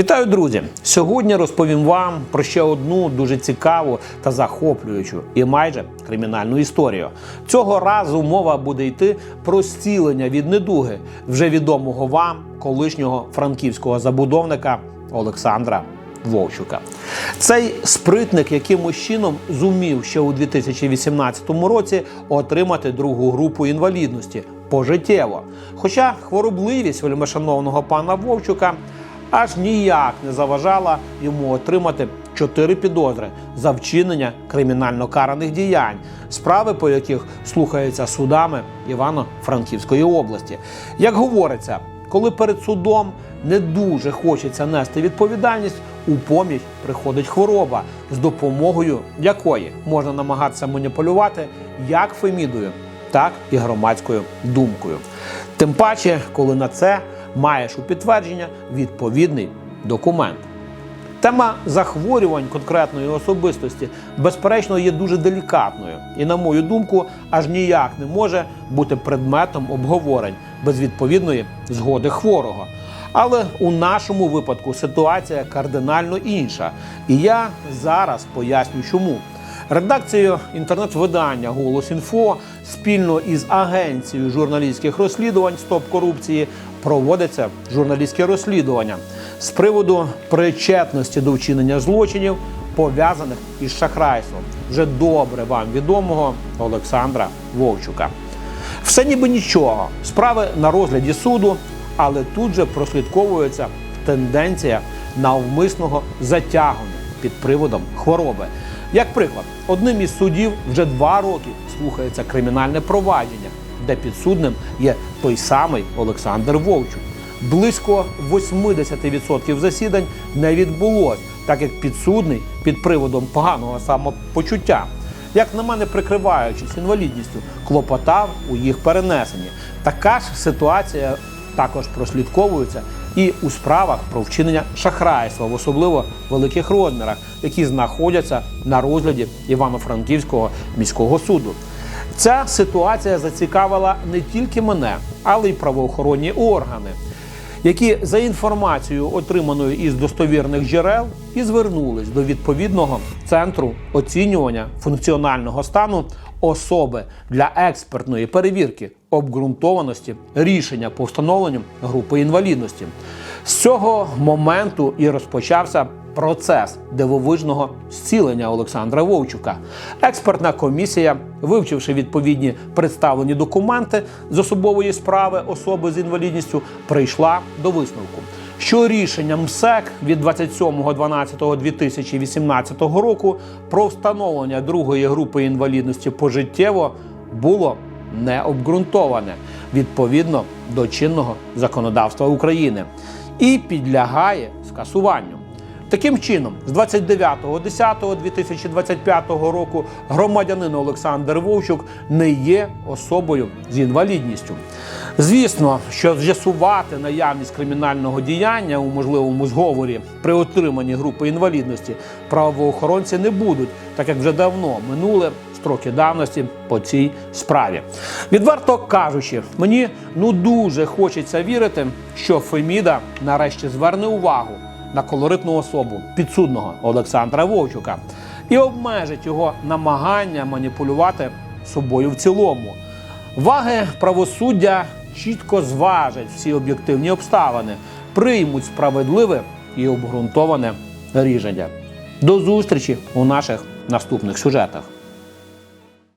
Вітаю, друзі! Сьогодні розповім вам про ще одну дуже цікаву та захоплюючу і майже кримінальну історію. Цього разу мова буде йти про зцілення від недуги вже відомого вам колишнього франківського забудовника Олександра Вовчука. Цей спритник якимось чином зумів ще у 2018 році отримати другу групу інвалідності пожиттєво. Хоча хворобливість вельмишановного пана Вовчука аж ніяк не заважала йому отримати чотири підозри за вчинення кримінально караних діянь, справи по яких слухаються судами Івано-Франківської області. Як говориться, коли перед судом не дуже хочеться нести відповідальність, у поміч приходить хвороба, з допомогою якої можна намагатися маніпулювати як Фемідою, так і громадською думкою. Тим паче, коли на це маєш у підтвердження відповідний документ. Тема захворювань конкретної особистості, безперечно, є дуже делікатною і, на мою думку, аж ніяк не може бути предметом обговорень без відповідної згоди хворого. Але у нашому випадку ситуація кардинально інша. І я зараз поясню, чому. Редакцією інтернет-видання Голос інфо спільно із агенцією журналістських розслідувань Стоп корупції проводиться журналістське розслідування з приводу причетності до вчинення злочинів, пов'язаних із шахрайством, вже добре вам відомого Олександра Вовчука. Все ніби нічого, справи на розгляді суду, але тут же прослідковується тенденція навмисного затягування під приводом хвороби. Як приклад, одним із судів вже два роки слухається кримінальне провадження, де підсудним є той самий Олександр Вовчук. Близько 80% засідань не відбулось, так як підсудний під приводом поганого самопочуття, як на мене, прикриваючись інвалідністю, клопотав у їх перенесенні. Така ж ситуація також прослідковується і у справах про вчинення шахрайства, в особливо великих розмірах, які знаходяться на розгляді Івано-Франківського міського суду. Ця ситуація зацікавила не тільки мене, але й правоохоронні органи, які за інформацією, отриманою із достовірних джерел, і звернулись до відповідного центру оцінювання функціонального стану особи для експертної перевірки обґрунтованості рішення по встановленню групи інвалідності. З цього моменту і розпочався процес дивовижного зцілення Олександра Вовчука. Експертна комісія, вивчивши відповідні представлені документи з особової справи особи з інвалідністю, прийшла до висновку. Що рішенням МСЕК від 27.12.2018 року про встановлення другої групи інвалідності пожиттєво було не обґрунтоване відповідно до чинного законодавства України і підлягає скасуванню. Таким чином, з 29.10.2025 року громадянин Олександр Вовчук не є особою з інвалідністю. Звісно, що з'ясувати наявність кримінального діяння у можливому зговорі при отриманні групи інвалідності правоохоронці не будуть, так як вже давно минули строки давності по цій справі. Відверто кажучи, мені ну дуже хочеться вірити, що Феміда нарешті зверне увагу на колоритну особу підсудного Олександра Вовчука і обмежить його намагання маніпулювати собою в цілому. Ваги правосуддя чітко зважать всі об'єктивні обставини, приймуть справедливе і обґрунтоване рішення. До зустрічі у наших наступних сюжетах.